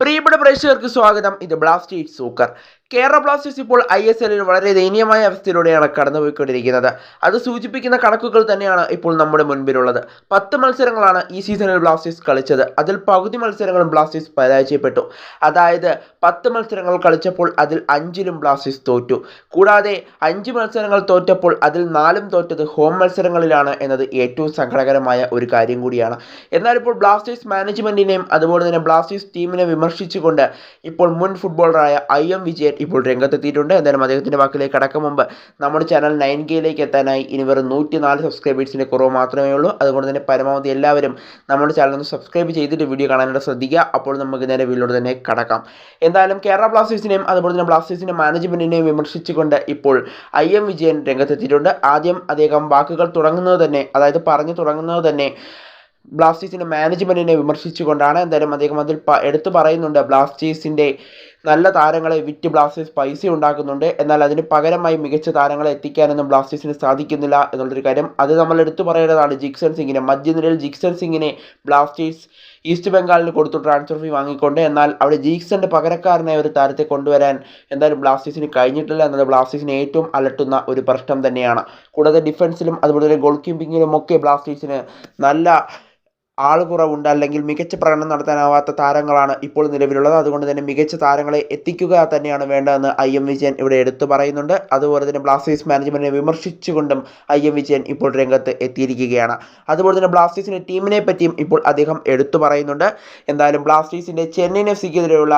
പ്രിയപ്പെട്ട പ്രേക്ഷകർക്ക് സ്വാഗതം. ഇത് ബ്ലാസ്റ്റേഴ്സ് സൂക്കർ. കേരള ബ്ലാസ്റ്റേഴ്സ് ഇപ്പോൾ ഐ എസ് എല്ലിൽ വളരെ ദയനീയമായ അവസ്ഥയിലൂടെയാണ് കടന്നുപോയിക്കൊണ്ടിരിക്കുന്നത്. അത് സൂചിപ്പിക്കുന്ന കണക്കുകൾ തന്നെയാണ് ഇപ്പോൾ നമ്മുടെ മുൻപിലുള്ളത്. പത്ത് മത്സരങ്ങളാണ് ഈ സീസണിൽ ബ്ലാസ്റ്റേഴ്സ് കളിച്ചത്. അതിൽ പകുതി മത്സരങ്ങളും ബ്ലാസ്റ്റേഴ്സ് പരാജയപ്പെട്ടു. അതായത് പത്ത് മത്സരങ്ങൾ കളിച്ചപ്പോൾ അതിൽ അഞ്ചിലും ബ്ലാസ്റ്റേഴ്സ് തോറ്റു. കൂടാതെ അഞ്ച് മത്സരങ്ങൾ തോറ്റപ്പോൾ അതിൽ നാലും തോറ്റത് ഹോം മത്സരങ്ങളിലാണ് എന്നത് ഏറ്റവും സങ്കടകരമായ ഒരു കാര്യം കൂടിയാണ്. എന്നാൽ ഇപ്പോൾ ബ്ലാസ്റ്റേഴ്സ് മാനേജ്മെന്റിനെയും അതുപോലെ തന്നെ ബ്ലാസ്റ്റേഴ്സ് ടീമിനെ വിമർശിച്ചുകൊണ്ട് ഇപ്പോൾ മുൻ ഫുട്ബോളറായ ഐ എം വിജയൻ ഇപ്പോൾ രംഗത്തെത്തിയിട്ടുണ്ട്. എന്തായാലും അദ്ദേഹത്തിന്റെ വാക്കിലേക്ക് കടക്കും മുമ്പ് നമ്മുടെ ചാനൽ നയൻ കെയിലേക്ക് എത്താനായി ഇനി വെറും നൂറ്റി നാല് സബ്സ്ക്രൈബേഴ്സിന്റെ കുറവ് മാത്രമേ ഉള്ളൂ. അതുകൊണ്ട് തന്നെ പരമാവധി എല്ലാവരും നമ്മുടെ ചാനൽ ഒന്ന് സബ്സ്ക്രൈബ് ചെയ്തിട്ട് വീഡിയോ കാണാനായിട്ട് ശ്രദ്ധിക്കുക. അപ്പോൾ നമുക്ക് നേരെ വീഡിയോട് തന്നെ കടക്കാം. എന്തായാലും കേരള ബ്ലാസ്റ്റേഴ്സിനെയും അതുപോലെ തന്നെ ബ്ലാസ്റ്റേഴ്സിന്റെ മാനേജ്മെന്റിനെയും വിമർശിച്ചുകൊണ്ട് ഇപ്പോൾ ഐ എം വിജയൻ രംഗത്തെത്തിയിട്ടുണ്ട്. ആദ്യം അദ്ദേഹം വാക്കുകൾ തുടങ്ങുന്നത് തന്നെ അതായത് പറഞ്ഞു തുടങ്ങുന്നത് തന്നെ ബ്ലാസ്റ്റേഴ്സിന്റെ മാനേജ്മെന്റിനെ വിമർശിച്ചുകൊണ്ടാണ്. എന്തായാലും അദ്ദേഹം അതിൽ എടുത്തു പറയുന്നുണ്ട്. ബ്ലാസ്റ്റേഴ്സിന്റെ നല്ല താരങ്ങളെ വിറ്റ് ബ്ലാസ്റ്റേഴ്സ് പൈസ ഉണ്ടാക്കുന്നുണ്ട്. എന്നാൽ അതിന് പകരമായി മികച്ച താരങ്ങളെ എത്തിക്കാനൊന്നും ബ്ലാസ്റ്റേഴ്സിന് സാധിക്കുന്നില്ല എന്നുള്ളൊരു കാര്യം. അത് നമ്മൾ എടുത്തു പറയേണ്ടതാണ്. ജിക്സൺ സിംഗിനെ മധ്യനിരയിൽ ജിക്സൺ സിംഗിനെ ബ്ലാസ്റ്റേഴ്സ് ഈസ്റ്റ് ബംഗാളിന് കൊടുത്തു ട്രാൻസ്ഫർ ഫീ വാങ്ങിക്കൊണ്ട് എന്നാൽ അവിടെ ജീക്സന്റെ പകരക്കാരനായ ഒരു താരത്തെ കൊണ്ടുവരാൻ എന്തായാലും ബ്ലാസ്റ്റേഴ്സിന് കഴിഞ്ഞിട്ടില്ല എന്നത് ബ്ലാസ്റ്റേഴ്സിനെ ഏറ്റവും അലട്ടുന്ന ഒരു പ്രശ്നം തന്നെയാണ്. കൂടാതെ ഡിഫൻസിലും അതുപോലെ തന്നെ ഗോൾ കീപ്പിങ്ങിലും ഒക്കെ ബ്ലാസ്റ്റേഴ്സിന് നല്ല ആളുകുറവുണ്ട് അല്ലെങ്കിൽ മികച്ച പ്രകടനം നടത്താനാവാത്ത താരങ്ങളാണ് ഇപ്പോൾ നിലവിലുള്ളത്. അതുകൊണ്ട് തന്നെ മികച്ച താരങ്ങളെ എത്തിക്കുക തന്നെയാണ് വേണ്ടതെന്ന് ഐ എം വിജയൻ ഇവിടെ എടുത്തു പറയുന്നുണ്ട്. അതുപോലെ തന്നെ ബ്ലാസ്റ്റേഴ്സ് മാനേജ്മെന്റിനെ വിമർശിച്ചുകൊണ്ടും ഐ എം വിജയൻ ഇപ്പോൾ രംഗത്ത് എത്തിയിരിക്കുകയാണ്. അതുപോലെ തന്നെ ബ്ലാസ്റ്റേഴ്സിന്റെ ടീമിനെ പറ്റിയും ഇപ്പോൾ അദ്ദേഹം എടുത്തു പറയുന്നുണ്ട്. എന്തായാലും ബ്ലാസ്റ്റേഴ്സിന്റെ ചെന്നൈയിൻ എഫ് സിക്കെതിരെയുള്ള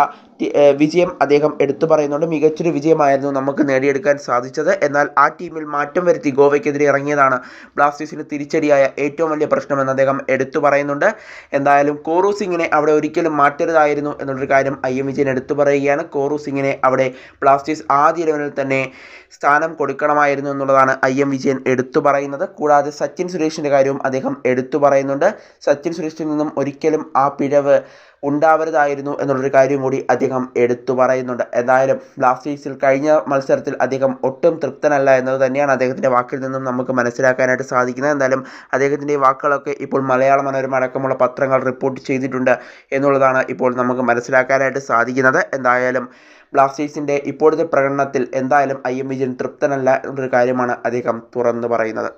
വിജയം അദ്ദേഹം എടുത്തു പറയുന്നുണ്ട്. മികച്ചൊരു വിജയമായിരുന്നു നമുക്ക് നേടിയെടുക്കാൻ സാധിച്ചത്. എന്നാൽ ആ ടീമിൽ മാറ്റം വരുത്തി ഗോവയ്ക്കെതിരെ ഇറങ്ങിയതാണ് ബ്ലാസ്റ്റേഴ്സിന് തിരിച്ചടിയായ ഏറ്റവും വലിയ പ്രശ്നമെന്ന് അദ്ദേഹം എടുത്തു പറയുന്നുണ്ട്. എന്തായാലും കോറു സിംഗിനെ അവിടെ ഒരിക്കലും മാറ്റരുതായിരുന്നു എന്നുള്ളൊരു കാര്യം ഐ എം വിജയൻ എടുത്തു പറയുകയാണ്. കോറു സിംഗിനെ അവിടെ ബ്ലാസ്റ്റേഴ്സ് ആദ്യ ലെവലിൽ തന്നെ സ്ഥാനം കൊടുക്കണമായിരുന്നു എന്നുള്ളതാണ് ഐ എം വിജയൻ എടുത്തു പറയുന്നത്. കൂടാതെ സച്ചിൻ സുരേഷിന്റെ കാര്യവും അദ്ദേഹം എടുത്തു പറയുന്നുണ്ട്. സച്ചിൻ സുരേഷിൽ നിന്നും ഒരിക്കലും ആ പിഴവ് ഉണ്ടാവരുതായിരുന്നു എന്നുള്ളൊരു കാര്യം കൂടി അദ്ദേഹം എടുത്തു പറയുന്നുണ്ട്. എന്തായാലും ബ്ലാസ്റ്റേഴ്സിൽ കഴിഞ്ഞ മത്സരത്തിൽ അദ്ദേഹം ഒട്ടും തൃപ്തനല്ല എന്നത് തന്നെയാണ് അദ്ദേഹത്തിന്റെ വാക്കിൽ നിന്നും നമുക്ക് മനസ്സിലാക്കാനായിട്ട് സാധിക്കുന്നത്. എന്തായാലും അദ്ദേഹത്തിന്റെ വാക്കുകളൊക്കെ ഇപ്പോൾ മലയാള മനോരമ അടക്കമുള്ള പത്രങ്ങൾ റിപ്പോർട്ട് ചെയ്തിട്ടുണ്ട് എന്നുള്ളതാണ് ഇപ്പോൾ നമുക്ക് മനസ്സിലാക്കാനായിട്ട് സാധിക്കുന്നത്. എന്തായാലും ബ്ലാസ്റ്റേഴ്സിന്റെ ഇപ്പോഴത്തെ പ്രകടനത്തിൽ എന്തായാലും ഐ എം വിജയൻ തൃപ്തനല്ല എന്നൊരു കാര്യമാണ് അദ്ദേഹം തുറന്നു പറയുന്നത്.